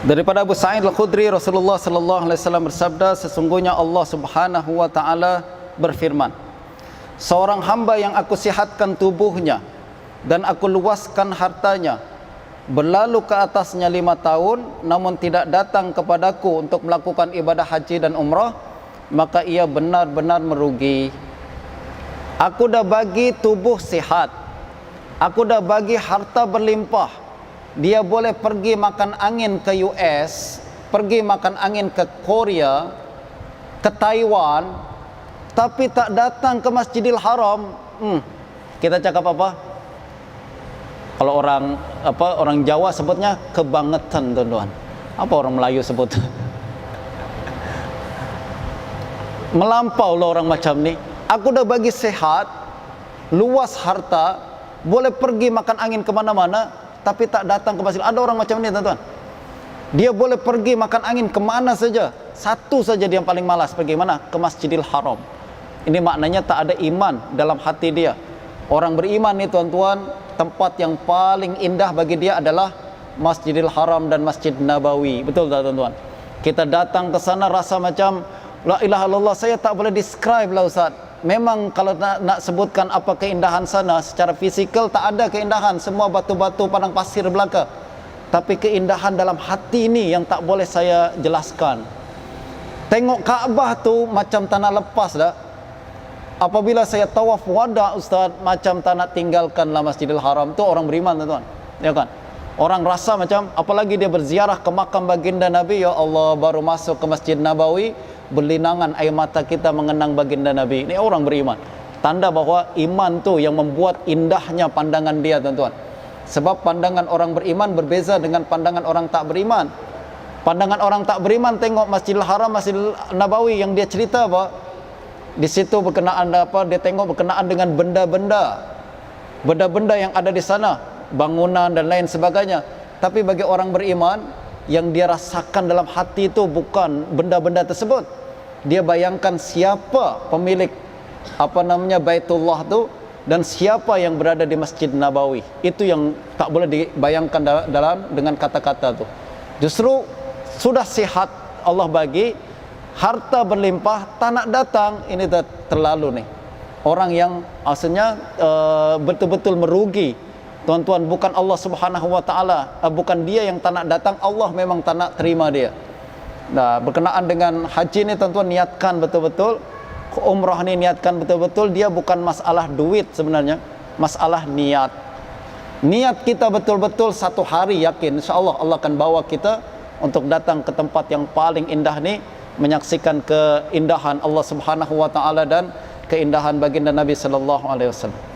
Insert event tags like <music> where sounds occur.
Daripada Abu Sa'id Al-Khudri Rasulullah sallallahu alaihi wasallam bersabda sesungguhnya Allah Subhanahu wa taala berfirman Seorang hamba yang aku sihatkan tubuhnya dan aku luaskan hartanya berlalu ke atasnya lima tahun namun tidak datang kepadaku untuk melakukan ibadah haji dan umrah maka ia benar-benar merugi. Aku dah bagi tubuh sihat. Aku dah bagi harta berlimpah dia boleh pergi makan angin ke US, pergi makan angin ke Korea, ke Taiwan, tapi tak datang ke Masjidil Haram. Hmm. Kita cakap apa? Kalau orang apa orang Jawa sebutnya kebangetan tuan-tuan. Apa orang Melayu sebut? <laughs> Melampau lah orang macam ni. Aku dah bagi sehat, luas harta, boleh pergi makan angin ke mana-mana, tapi tak datang ke masjid. Ada orang macam ni tuan-tuan. Dia boleh pergi makan angin ke mana saja. Satu saja dia yang paling malas pergi mana? Ke Masjidil Haram. Ini maknanya tak ada iman dalam hati dia. Orang beriman ni tuan-tuan, tempat yang paling indah bagi dia adalah Masjidil Haram dan Masjid Nabawi. Betul tak tuan-tuan? Kita datang ke sana rasa macam La ilaha illallah saya tak boleh describe lah Ustaz memang kalau nak, nak sebutkan apa keindahan sana secara fizikal tak ada keindahan. Semua batu-batu padang pasir belaka. Tapi keindahan dalam hati ini yang tak boleh saya jelaskan. Tengok Kaabah tu macam tanah lepas dah. Apabila saya tawaf wada ustaz macam tak nak tinggalkanlah Masjidil Haram. Tu orang beriman tuan-tuan. Ya kan? Orang rasa macam apalagi dia berziarah ke makam baginda Nabi ya Allah baru masuk ke Masjid Nabawi berlinangan air mata kita mengenang baginda Nabi. Ini orang beriman. Tanda bahawa iman tu yang membuat indahnya pandangan dia tuan-tuan. Sebab pandangan orang beriman berbeza dengan pandangan orang tak beriman. Pandangan orang tak beriman tengok Masjidil Haram, Masjidil Nabawi yang dia cerita apa? Di situ berkenaan apa? Dia tengok berkenaan dengan benda-benda. Benda-benda yang ada di sana, bangunan dan lain sebagainya. Tapi bagi orang beriman, yang dia rasakan dalam hati itu bukan benda-benda tersebut. Dia bayangkan siapa pemilik apa namanya Baitullah tu dan siapa yang berada di Masjid Nabawi. Itu yang tak boleh dibayangkan dalam dengan kata-kata tu. Justru sudah sihat Allah bagi harta berlimpah tak nak datang ini terlalu nih orang yang asalnya uh, betul-betul merugi tuan-tuan bukan Allah Subhanahu wa taala uh, bukan dia yang tak nak datang. Allah memang tak nak terima dia. Nah, berkenaan dengan haji ni tuan-tuan niatkan betul-betul. Umrah ni niatkan betul-betul. Dia bukan masalah duit sebenarnya. Masalah niat. Niat kita betul-betul satu hari yakin insyaallah Allah akan bawa kita untuk datang ke tempat yang paling indah ni menyaksikan keindahan Allah Subhanahu wa taala dan keindahan baginda Nabi sallallahu alaihi wasallam